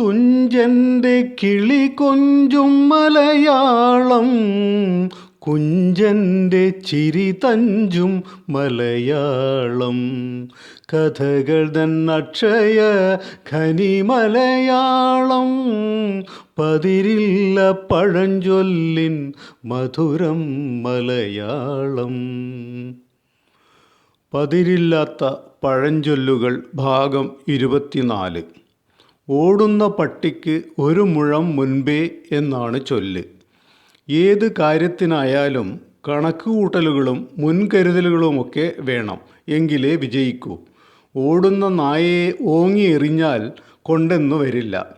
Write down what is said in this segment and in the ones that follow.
തുഞ്ചന്റെ കിളി കൊഞ്ചും മലയാളം കുഞ്ചന്റെ ചിരി തഞ്ചും മലയാളം. കഥകൾ തൻ അക്ഷയ ഖനി മലയാളം പതിരില്ല പഴഞ്ചൊല്ലിൻ മധുരം മലയാളം. പതിരില്ലാത്ത പഴഞ്ചൊല്ലുകൾ ഭാഗം ഇരുപത്തിനാല്. ഓടുന്ന പട്ടിക്ക് ഒരു മുഴം മുൻപേ എന്നാണ് ചൊല്ല്. ഏത് കാര്യത്തിനായാലും കണക്കുകൂട്ടലുകളും മുൻകരുതലുകളുമൊക്കെ വേണം. എങ്കിലേ വിജയിക്കൂ. ഓടുന്ന നായയെ ഓങ്ങി എറിഞ്ഞാൽ കൊണ്ടെന്നു വരില്ല.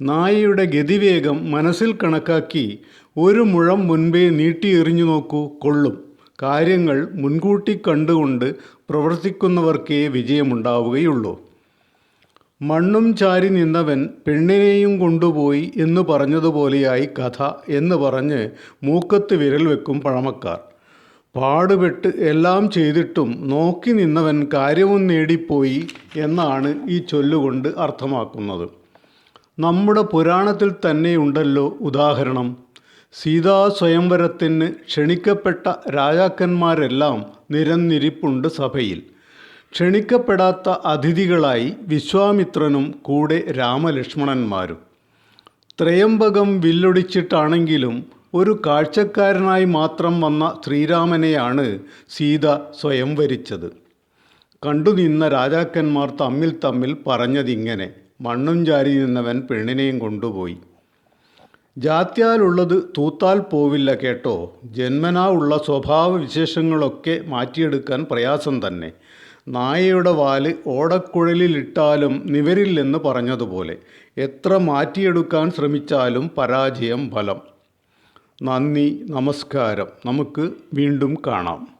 നായയുടെ ഗതിവേഗം മനസ്സിൽ കണക്കാക്കി ഒരു മുഴം മുൻപേ നീട്ടി എറിഞ്ഞു നോക്കൂ കൊള്ളും. കാര്യങ്ങൾ മുൻകൂട്ടി കണ്ടുകൊണ്ട് പ്രവർത്തിക്കുന്നവർക്കേ വിജയമുണ്ടാവുകയുള്ളൂ. മണ്ണും ചാരി നിന്നവൻ പെണ്ണിനെയും കൊണ്ടുപോയി എന്ന് പറഞ്ഞതുപോലെയായി കഥ എന്ന് പറഞ്ഞ് മൂക്കത്ത് വിരൽ വെക്കും പഴമക്കാർ. പാടുപെട്ട് എല്ലാം ചെയ്തിട്ടും നോക്കി നിന്നവൻ കാര്യവും നേടിപ്പോയി എന്നാണ് ഈ ചൊല്ലുകൊണ്ട് അർത്ഥമാക്കുന്നത്. നമ്മുടെ പുരാണത്തിൽ തന്നെയുണ്ടല്ലോ ഉദാഹരണം. സീതാ സ്വയംവരത്തിന് ക്ഷണിക്കപ്പെട്ട രാജാക്കന്മാരെല്ലാം നിരന്നിരിപ്പുണ്ട് സഭയിൽ. ക്ഷണിക്കപ്പെടാത്ത അതിഥികളായി വിശ്വാമിത്രനും കൂടെ രാമലക്ഷ്മണന്മാരും. ത്രയംബകം വില്ലൊടിച്ചിട്ടാണെങ്കിലും ഒരു കാഴ്ചക്കാരനായി മാത്രം വന്ന ശ്രീരാമനെയാണ് സീത സ്വയം വരിച്ചത്. കണ്ടുനിന്ന രാജാക്കന്മാർ തമ്മിൽ തമ്മിൽ പറഞ്ഞതിങ്ങനെ മണ്ണും ചാരി നിന്നവൻ പെണ്ണിനെയും കൊണ്ടുപോയി. ജാത്യാലുള്ളത് തൂത്താൽ പോവില്ല കേട്ടോ. ജന്മനാ ഉള്ള സ്വഭാവ വിശേഷങ്ങളൊക്കെ മാറ്റിയെടുക്കാൻ പ്രയാസം തന്നെ. നായയുടെ വാൽ ഓടക്കുഴലിലിട്ടാലും നിവരില്ലെന്ന് പറഞ്ഞതുപോലെ എത്ര മാറ്റിയെടുക്കാൻ ശ്രമിച്ചാലും പരാജയം ഫലം. നന്ദി നമസ്കാരം. നമുക്ക് വീണ്ടും കാണാം.